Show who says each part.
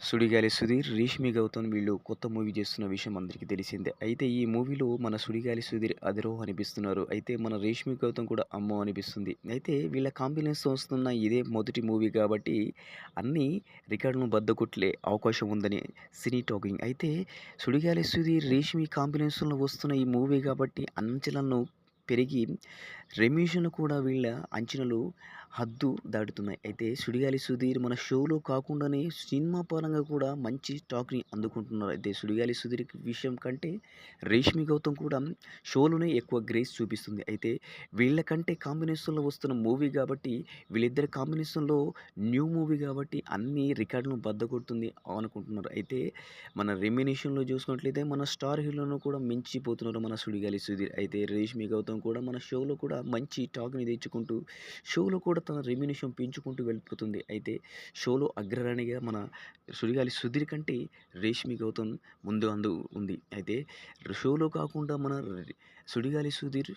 Speaker 1: సుడిగాలి సుధీర్, రేష్మి గౌతమ్ వీళ్ళు కొత్త మూవీ చేస్తున్న విషయం అందరికీ తెలిసిందే. అయితే ఈ మూవీలో మన సుడిగాలి సుధీర్ అదిరో అనిపిస్తున్నారు. అయితే మన రేష్మి గౌతమ్ కూడా అమ్మో అనిపిస్తుంది. అయితే వీళ్ళ కాంబినేషన్ వస్తున్న ఇదే మొదటి మూవీ కాబట్టి అన్నీ రికార్డులను బద్దకొట్లే అవకాశం ఉందని సినీ టాకింగ్. అయితే సుడిగాలి సుధీర్, రేష్మి కాంబినేషన్‌లో వస్తున్న ఈ మూవీ కాబట్టి అంచనాలను పెరిగి రెమ్యూషన్ కూడా వీళ్ళ అంచనాలు హద్దు దాటుతున్నాయి. అయితే సుడిగాలి సుధీర్ మన షోలో కాకుండానే సినిమా పరంగా కూడా మంచి టాక్‌ని అందుకుంటున్నారు. అయితే సుడిగాలి సుధీర్ విషయం కంటే రేష్మి గౌతమ్ కూడా షోలోనే ఎక్కువ గ్రేస్ చూపిస్తుంది. అయితే వీళ్ళ కంటే కాంబినేషన్‌లో వస్తున్న మూవీ కాబట్టి వీళ్ళిద్దరి కాంబినేషన్‌లో న్యూ మూవీ కాబట్టి అన్ని రికార్డులను బద్దగొడుతుంది అనుకుంటున్నారు. అయితే మన రెమినేషన్లో చూసుకున్నట్లయితే మన స్టార్ హీరోలను కూడా మించిపోతున్నారు మన సుడిగాలి సుధీర్. అయితే రేష్మి గౌతమ్ కూడా మన షోలో కూడా మంచి టాక్‌ని తెచ్చుకుంటూ షోలో కూడా తన రెమ్యునేషన్ పెంచుకుంటూ వెళ్ళిపోతుంది. అయితే షోలో అగ్రరాణిగా మన సుడిగాలి సుధీర్ కంటే రేష్మి గౌతమ్ ముందు అందు ఉంది. అయితే షోలో కాకుండా మన సుడిగాలి సుధీర్